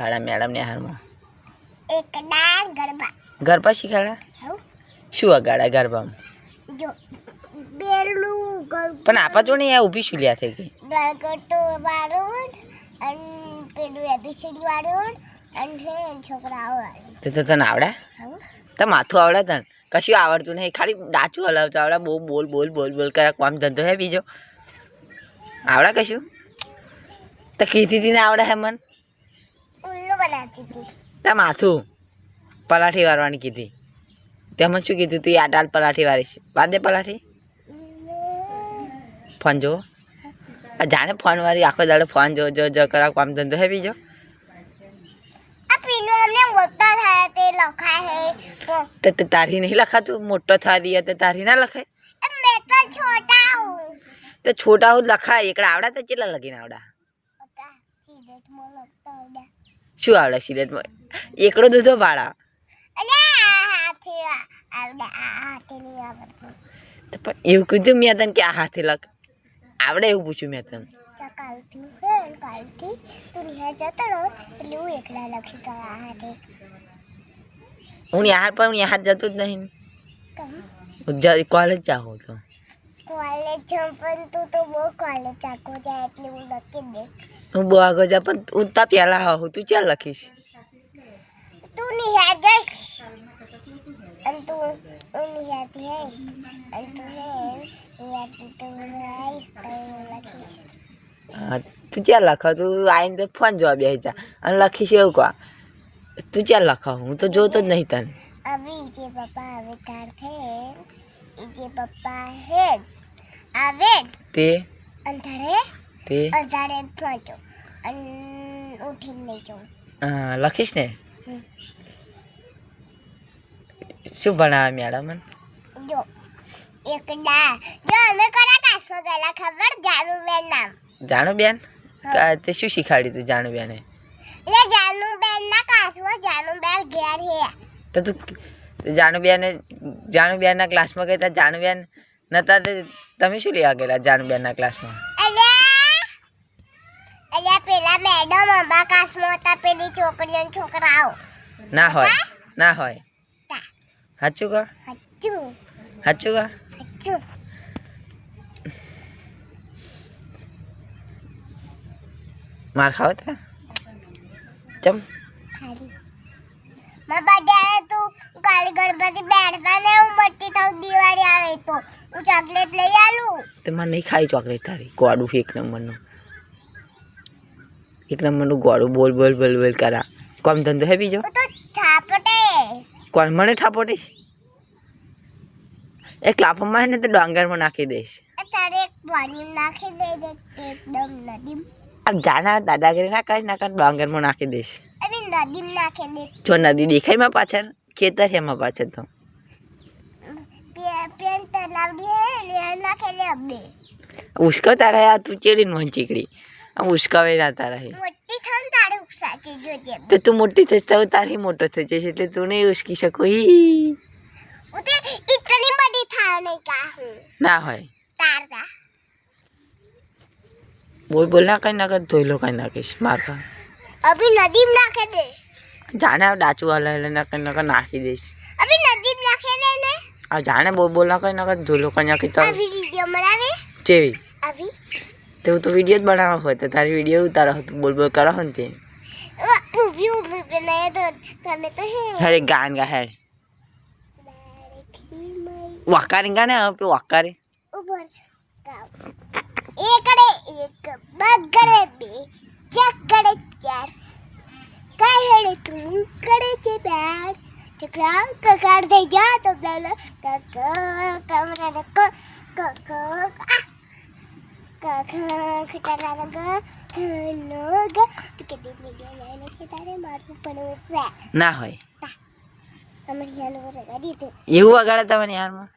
Madam ને હારમાં એક ગરબા. ગરબા શું અગાડા ગરબામાં? જો પણ આપા જો ને આ ઊભી શું લ્યા થઈ ગઈ? ગલગટો વાળું અને પેલું એબીસીડી વાળું અને છોકરાઓ તો તો તને આવડે? તો માથું આવડે તને? કશું આવડતું નહીં. ખાલી ડાચું હલાવતો આવડે. બહુ બોલ બોલ બોલ બોલ કરે. કોમ ધંધો હે બીજો? આવડે કશું? તો કીધી હતી ને આવડે હે મન? તા માથું પલાઠી વારવાની કીધી. તેમાં શું કીધું તું? આ ડાલ પલાઠી વારીશ. વાદે પલાઠી? ફોન જો આ જાણે ફોન વાળી આખો દાડો ફોન જો જો જો કરા કામ ધંધો હે બીજો? તે લખાય તો તારી નહીં લખાતું? મોટો થવા દઈએ તો તારી ના લખાય? તો છોટા હું લખાય. એકડા આવડા તો કેટલા લગીને આવડા? શું આવડે સિલેટમાં? એકડો દૂધો ભાડા અને આ હાથે આવડે આ હાથે નહીં આવડતું. તો પણ એવું કીધું મેં તને કે આ હાથે લખ. આવડે એવું પૂછ્યું મેં તને. ચકાલથી હે કાલથી તું નિહાર જતો રહો એટલે હું એકલા લખી કર આ હાથે. હું યાર પણ હું યાર જતું જ નહીં કહું કોલેજ જાઉં તો કોલેજ પણ તું તો બહુ કોલેજ ચાકો જાય એટલે હું લખી દે. હું બહુ આગળ જા પણ હું તા પહેલા તું ચાલ લખીશ. તું નિહાર જઈશ અને તું હું નિહારતી હઈશ અને તું હે નિહારતી તું આવીશ તો લખીશ. હા તું ચાલ લખો તું આવીને તો ફોન જોવા બે જા. અને લખીશ એવું કહો. તું ચાલ લખો હું તો જોતો જ નહીં તને. અભી જે પપ્પા આવે તાર છે એ જે પપ્પા હે આવે. તે? અંધારે અને ઉઠીને હા, લખીશ ને? શું ભણાવે મેડમ જો એક ડા જો અમે કયા ક્લાસમાં ગયેલા ખબર? જાનુબેન નામ. જાણું બેન તે શું શીખવાડ્યું તું જાણું બેને એટલે ના ક્લાસમાં જાનુબેન ઘેર હે. તો તું જાણું બેન બેનના ક્લાસમાં ગઈ તા જાણું બેન નતા તે તમે શું લેવા ગયેલા જાણું બેનના ક્લાસમાં? એટલે એટલે પેલા મેડમ અંબા ક્લાસમાં હતા પેલી છોકરીઓ છોકરાઓ. ના હોય. ના હોય. સાચું કહો? સાચું. સાચું કહો? સાચું. માર ખાવ તા? ચમ. મા બર્થડે તો કાલે ગણપતિ બેઠતા ને હું મોટી થાઉં દિવાળી આવે તો. હું ચોકલેટ લઈ આલું. તે મને નહીં ખાઈ ચોકલેટ તારી. ગોડું એક નંબરનું એક નંબરનું ગોળું બોલ બોલ બોલ બોલ કરા. કોમ ધંધો હે બીજો? હું કોણ મને ઠાપોટીશ એક લાફમાં હે ને તો ડાંગરમાં નાખી દઈશ. આમ જાના દાદાગીરી ના કરી ડોંગરમાં નાખી જો નદી દેખાયમાં પાછળ ખેતર છે એમાં પાછળ તો. હે ઉશ્કવ તારા તું ચેડીને મન ચીકડી. આમ ઉશ્કાવે ના તારા તો તું મોટી થઈશ તો તારી મોટો થઈ જઈશ એટલે તું નહીં ઉશ્કી શકો હું. ના હોય. બોલ બોલ ના કઈ નાખે ધોઈ લો કઈ નાખીશ માર ખા. અભી નદીમ નાખે દે. જાણે ડાચું હલે એટલે ના કઈ નાખે નાખી દઈશ. અભી નદીમ નાખે દે ને. આ જાણે બોલ બોલ ના કઈ નાખે ધોઈ લો કઈ નાખી તો અભી વીડિયો જેવી. અભી તો હું તો વીડિયો જ બનાવો હોય તો તારી વીડિયો ઉતારો હોય તો બોલ બોલ કરો ને તે. હે ગાન ગા હેડ વાકારી ગાને આપે વાકારી એકડે એક બગડે બે ચકડે ચાર કહેડે તું કરે છે બેગ ચકરા કકાર થઈ જા તો પેલો કક કમરા ક ક આ નો હોય. એવું વગાડે તમને યારમાં